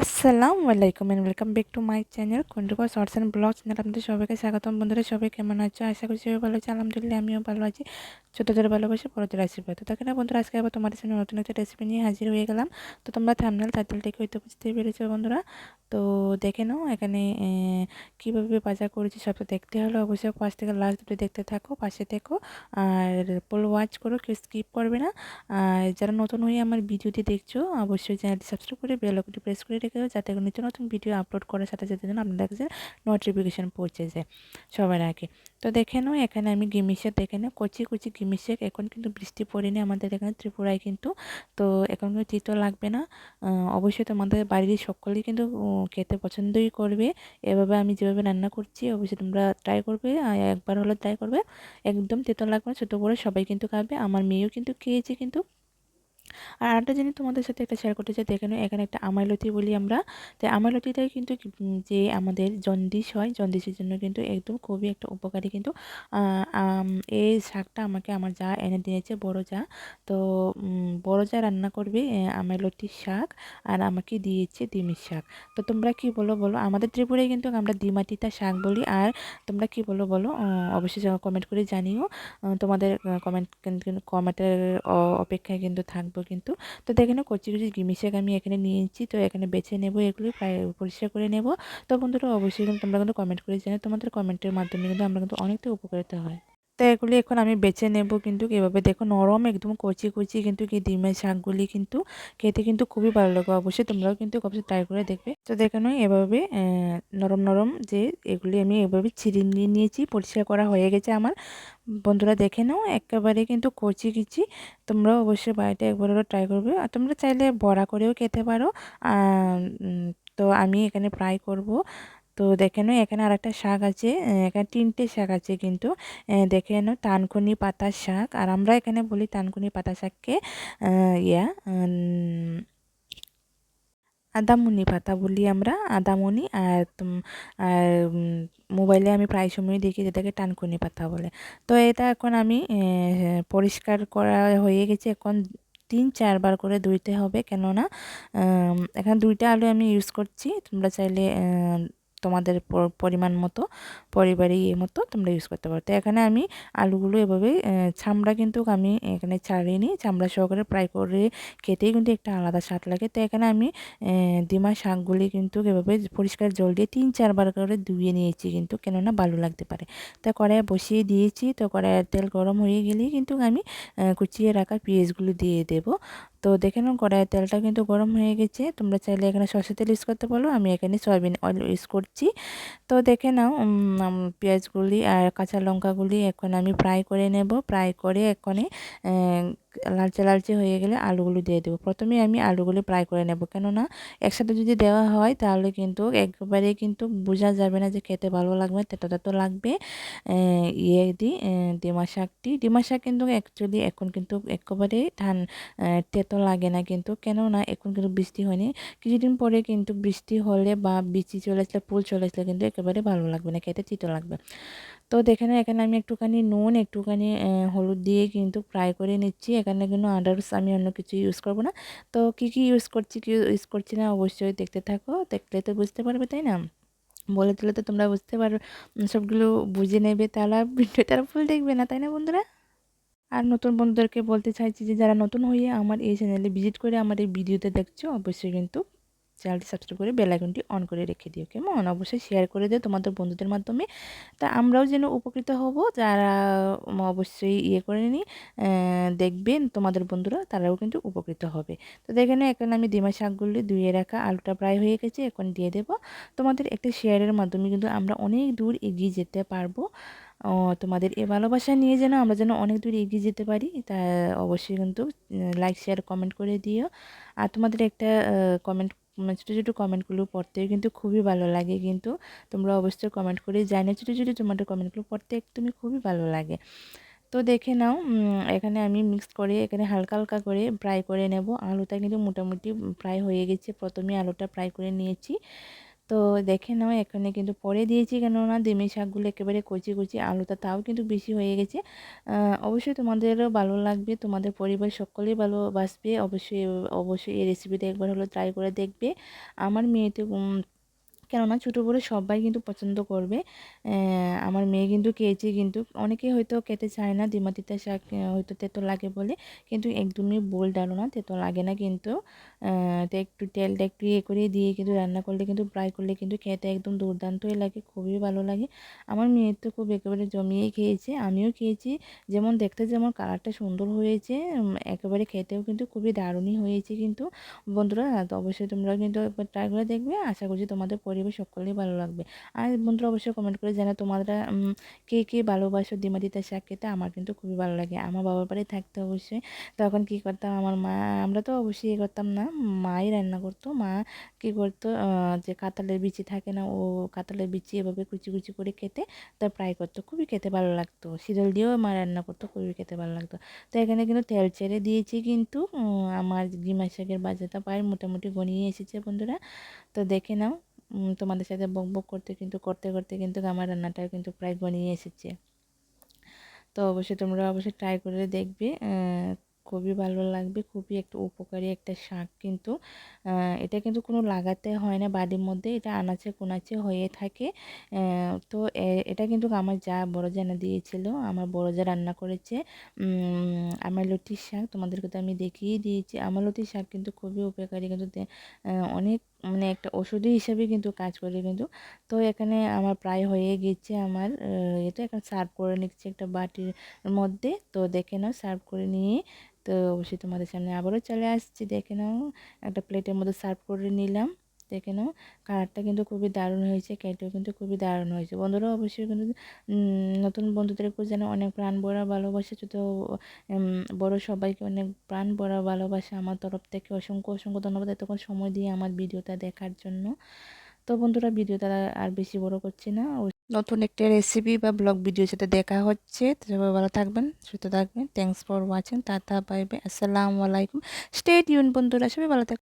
আসসালামু আলাইকুম and welcome back to my channel কন্ট্রিপা shorts and blog channel আপনাদের সবাইকে স্বাগতম। বন্ধুরা, সবাই কেমন আছো? আশা করি সবাই ভালো আছে। আলহামদুলিল্লাহ, আমিও ভালো আছি। ছোটোদের ভালোবাসে, বড়দের আশীর্বাদ। তো দেখে না বন্ধুরা, আজকে আবার তোমাদের সামনে নতুন একটা রেসিপি নিয়ে হাজির হয়ে গেলাম। তো তোমরা থামনাল টাইটেল দেখে হয়তো বুঝতেই পেরেছ বন্ধুরা। তো দেখে নাও এখানে কীভাবে বাজার করেছি সব তো দেখতে হলে অবশ্যই পাশ থেকে লাস্ট দুটো দেখতে থাকো, পাশে থেকো। আর পোল ওয়াচ করো, কেউ স্কিপ করবে না। আর যারা নতুন হয়ে আমার ভিডিওটি দেখছ, অবশ্যই চ্যানেলটি সাবস্ক্রাইব করে বেল আইকনটি প্রেস করে রেখে যাতে নিত্য নতুন ভিডিও আপলোড করার সাথে সাথে যেন আপনাদের কাছে নোটিফিকেশান পৌঁছে যায় সবার আগে। তো দেখে নাও, এখানে আমি গিমিশেক দেখে নাও, কচি কচি গিমিশেক এখন কিন্তু বৃষ্টি পড়েনি আমাদের এখানে ত্রিপুরায় কিন্তু। তো এখন কিন্তু তিতো লাগবে না। অবশ্যই তোমাদের বাড়ির সকলেই কিন্তু খেতে পছন্দই করবে। এভাবে আমি যেভাবে রান্না করছি, অবশ্যই তোমরা ট্রাই করবে। একবার হলে ট্রাই করবে। একদম তেতো লাগবে না, ছোটো বড়ো সবাই কিন্তু খাবে। আমার মেয়েও কিন্তু খেয়েছে কিন্তু। আর আরেকটা জিনিস তোমাদের সাথে একটা শেয়ার করতে চাই দেখেন এখানে একটা আমাইলতি বলি আমরা। তাই আমাইলতিটাই কিন্তু যে আমাদের জন্ডিস হয়, জন্ডিসের জন্য কিন্তু একদম খুবই একটা উপকারী কিন্তু এই শাকটা আমাকে আমার যা এনে দিয়েছে, বড় যা। তো বড় যা রান্না করবে আমাইলতির শাক আর আমাকে দিয়েছে ডিমের শাক। তো তোমরা কি বলো বলো? আমাদের ত্রিপুরায় কিন্তু আমরা ডিমাটিটা শাক বলি আর তোমরা কি বলো বলো? অবশ্যই কমেন্ট করে জানিও। তোমাদের কমেন্ট কিন্তু কমেন্টের অপেক্ষায় কিন্তু থাকব কিন্তু। তো দেখেন কচি কচি মিশাক আমি এখানে নিয়েছি তো এখানে বেছে নেব, এগুলি পরিষ্কার করে নেব। তো বন্ধুরা, অবশ্যই কিন্তু তোমরা কিন্তু কমেন্ট করে জানো তোমাদের কমেন্টের মাধ্যমে কিন্তু আমরা কিন্তু অনেকটা উপকারিতা হয় তো এগুলি এখন আমি বেছে নেব কিন্তু এভাবে দেখো নরম একদম কচি কচি কিন্তু কি ডিমের শাকগুলি কিন্তু খেতে কিন্তু খুবই ভালো লাগে। অবশ্যই তোমরাও কিন্তু অবশ্যই ট্রাই করে দেখবে। তো দেখে নয় এভাবে নরম নরম যে এগুলি আমি এভাবে ছিঁড়ে নিয়ে নিয়েছি, পরিষ্কার করা হয়ে গেছে আমার। বন্ধুরা দেখে নাও, একেবারে কিন্তু কচি, কিচি। তোমরাও অবশ্যই বাড়িতে একবার ট্রাই করবে। আর তোমরা চাইলে বড়া করেও খেতে পারো। তো আমি এখানে ফ্রাই করব। তো দেখে নাও, এখানে আর একটা শাক আছে এখানে তিনটে শাক আছে কিন্তু দেখে নাও, তানকুনি পাতা শাক, আর আমরা এখানে বলি তানকুনি পাতা শাককে ইয়া আদামনি পাতা বলি আমরা, আদামনি, আর আর মোবাইলে আমি প্রায় সময় দেখি যেটাকে টানকুনি পাতা বলে। তো এটা এখন আমি পরিষ্কার করা হয়ে গেছে, এখন তিন, চারবার করে ধুইতে হবে, কেননা এখানে দুইটা আলু আমি ইউজ করছি, তোমরা চাইলে তোমাদের পরিমাণ মতো পরিবারে ইয়ে মতো তোমরা ইউজ করতে পারো। তো এখানে আমি আলুগুলো এভাবে চামড়া কিন্তু আমি এখানে ছাড়িয়ে নিই, চামড়া সহকারে ফ্রাই করে খেতেই কিন্তু একটা আলাদা স্বাদ লাগে। তো এখানে আমি ডিমা শাকগুলি কিন্তু এভাবে পরিষ্কার জল দিয়ে তিন চারবার করে ধুয়ে নিয়েছি কিন্তু, কেননা ভালো লাগতে পারে। তো কড়াইয়ে বসিয়ে দিয়েছি, তো কড়াইয়ের তেল গরম হয়ে গেলেই কিন্তু আমি কুচিয়ে রাখা পেঁয়াজগুলো দিয়ে দেবো। তো দেখে নাও কড়াইয়ের তেলটা কিন্তু গরম হয়ে গেছে, তোমরা চাইলে এখানে সরষে তেল ইউজ করতে পারো, আমি এখানে সয়াবিন অয়েল ইউজ করছি। তো দেখে নাও পেঁয়াজগুলি আর কাঁচা লঙ্কাগুলি এখন আমি ফ্রাই করে নেব। ফ্রাই করে এখানে লালচে লালচে হয়ে গেলে আলুগুলো দিয়ে দেবো। প্রথমে আমি আলুগুলি ফ্রাই করে নেব। কেননা একসাথে যদি দেওয়া হয় তাহলে কিন্তু একবারে কিন্তু বোঝা যাবে না যে খেতে ভালো লাগবে, তেতো তেতো লাগবে। ইয়ে দিই ডিমা শাকটি ডিমা শাক কিন্তু অ্যাকচুয়ালি এখন কিন্তু একেবারে ধান তেতো লাগে না কিন্তু। কেননা এখন কিন্তু বৃষ্টি হয়নি। কিছুদিন পরে কিন্তু বৃষ্টি হলে বা বিচি চলে আসলে ফুল চলে আসলে কিন্তু একেবারে ভালো লাগবে না, খেতে তিতো লাগবে। তো দেখে এখানে আমি একটুখানি নুন, একটুখানি হলুদ দিয়ে কিন্তু ফ্রাই করে নিচ্ছি। এখানে কিন্তু আদার্স আমি অন্য কিছু ইউজ করব না। তো কী কী ইউজ করছি, কী ইউজ করছি না অবশ্যই দেখতে থাকো, দেখলে তো বুঝতে পারবে, তাই না? বলে দিলে তো তোমরা বুঝতে পারো সবগুলো বুঝে নেবে তাহলে ভিডিওটা ফুল দেখবে না, তাই না বন্ধুরা? আর নতুন বন্ধুদেরকে বলতে চাইছি যে যারা নতুন হয়ে আমার এই চ্যানেলে ভিজিট করে আমার এই ভিডিওতে দেখছ, অবশ্যই কিন্তু চ্যানেলটি সাবস্ক্রাইব করে বেলাইকনটি অন করে রেখে দিও, কেমন? অবশ্যই শেয়ার করে দিও তোমাদের বন্ধুদের মাধ্যমে। তা আমরাও যেন উপকৃত হব যারা অবশ্যই ইয়ে করে নি দেখবেন তোমাদের বন্ধুরা, তারাও কিন্তু উপকৃত হবে। তো দেখে নাও এখানে আমি ডিমা শাকগুলি ধুয়ে রাখা আলুটা প্রায় হয়ে গেছে, এখন দিয়ে দেব। তোমাদের একটা শেয়ারের মাধ্যমে কিন্তু আমরা অনেক দূর এগিয়ে যেতে পারব। ও, তোমাদের এ ভালোবাসা নিয়ে যেন আমরা যেন অনেক দূর এগিয়ে যেতে পারি, তা অবশ্যই কিন্তু লাইক শেয়ার কমেন্ট করে দিও। আর তোমাদের একটা কমেন্ট ছোটো ছোটো কমেন্টগুলো পড়তে কিন্তু খুবই ভালো লাগে কিন্তু তোমরা অবশ্যই কমেন্ট করে জানো ছোটো ছোটো তোমাদের কমেন্টগুলো পড়তে একদমই খুবই ভালো লাগে। তো দেখে নাও এখানে আমি মিক্স করে এখানে হালকা হালকা করে ফ্রাই করে নেব। আলুটা কিন্তু মোটামুটি ফ্রাই হয়ে গেছে। প্রথমে আলুটা ফ্রাই করে নিয়েছি। তো দেখে নাও, এখানে কিন্তু পরে দিয়েছি কেননা ডিমের শাকগুলো একেবারে কচি কচি আলুটা তাও কিন্তু বেশি হয়ে গেছে। অবশ্যই তোমাদেরও ভালো লাগবে, তোমাদের পরিবার সকলেই ভালোবাসবে। অবশ্যই অবশ্যই এই রেসিপিটা একবার হলো ট্রাই করে দেখবে। আমার মেয়েতে কেননা ছোটো বড়ো সবাই কিন্তু পছন্দ করবে। আমার মেয়ে কিন্তু খেয়েছে কিন্তু অনেকে হয়তো খেতে চায় না দিমাতিতা শাক হয়তো তেতো লাগে বলে, কিন্তু একদমই বোল ডালো না, তেতো লাগে না কিন্তু। তো একটু তেলটা একটু ইয়ে করে দিয়ে কিন্তু রান্না করলে কিন্তু ফ্রাই করলে কিন্তু খেতে একদম দুর্দান্তই লাগে, খুবই ভালো লাগে। আমার মেয়ে তো খুব একেবারে জমিয়েই খেয়েছে, আমিও খেয়েছি। যেমন দেখতে যেমন কালারটা সুন্দর হয়েছে একেবারে খেতেও কিন্তু খুবই দারুণই হয়েছে কিন্তু। বন্ধুরা অবশ্যই তোমরা কিন্তু একবার ট্রাই করে দেখবে, আশা করছি তোমাদের পরিবেশ সকলেই ভালো লাগবে। আর বন্ধুরা অবশ্যই কমেন্ট করে জানা তোমরা কে কে ভালোবাসো দিমাদিতা শাক খেতে আমার কিন্তু খুবই ভালো লাগে। আমার বাবার বাড়ি থাকতে অবশ্যই। তখন কি করতাম, আমার মা, আমরা তো অবশ্যই ইয়ে করতাম না, মাই রান্না করতো, মা কী করতো যে কাতালের বিচি থাকে না, ও কাতালের বিচি এভাবে কুচি কুচি করে খেতে তা ফ্রাই করতো, খুবই খেতে ভালো লাগতো। শিরল দিয়েও মা রান্না করতো, খুবই খেতে ভালো লাগতো। তো এখানে কিন্তু তেল ছেড়ে দিয়েছি কিন্তু আমার ডিমা শাকের বাজারটা প্রায় মোটামুটি গনিয়ে এসেছে বন্ধুরা। তো দেখে নাও তোমাদের সাথে বক বক করতে কিন্তু, করতে করতে কিন্তু আমার রান্নাটাও কিন্তু প্রায় গনিয়ে এসেছে। তো অবশ্যই তোমরা অবশ্যই ট্রাই করে দেখবে খুবই ভালো লাগবে, খুবই একটা উপকারী একটা শাক কিন্তু। এটা কিন্তু কোনো লাগাতে হয় না বাড়ির মধ্যে, এটা আনাচে কোনাচে হয়ে থাকে। তো এটা কিন্তু আমার যা বড় জানা দিয়েছিল, আমার বড় যা রান্না করেছে আমার লতির শাক তোমাদেরকে তো আমি দেখিয়ে দিয়েছি। আমার লতির শাক কিন্তু খুবই উপকারী, কিন্তু অনেক মানে একটা ওষুধই হিসাবে কিন্তু কাজ করে কিন্তু। তো এখানে আমার প্রায় হয়ে গেছে আমার এটা এখন সার্ভ করে নিচ্ছে একটা বাটির মধ্যে। তো দেখে নাও, সার্ভ করে নিয়ে, তো অবশ্যই তোমাদের সামনে আবারও চলে আসছি। দেখে নাও, একটা প্লেটের মধ্যে সার্ভ করে নিলাম। দেখে নাও কালারটা কিন্তু খুবই দারুণ হয়েছে কেটেও কিন্তু খুবই দারুণ হয়েছে। বন্ধুরা অবশ্যই কিন্তু নতুন বন্ধুদেরকেও যেন অনেক প্রাণ ভরা ভালোবাসা। তো বড় সবাইকে অনেক প্রাণ ভরা ভালোবাসা। আমার তরফ থেকে অসংখ্য অসংখ্য ধন্যবাদ এতক্ষণ সময় দিয়ে আমার ভিডিওটা দেখার জন্য। তো বন্ধুরা, ভিডিওটা আর বেশি বড় করছি না। নতুন একটা রেসিপি বা ব্লগ ভিডিও সাথে দেখা হচ্ছে। সবাই ভালো থাকবেন, সুস্থ থাকবেন। Thanks for watching ta-ta bye bye আসসালামু আলাইকুম। স্টেট ইউন বন্ধুরা। সবাই ভালো থাকবেন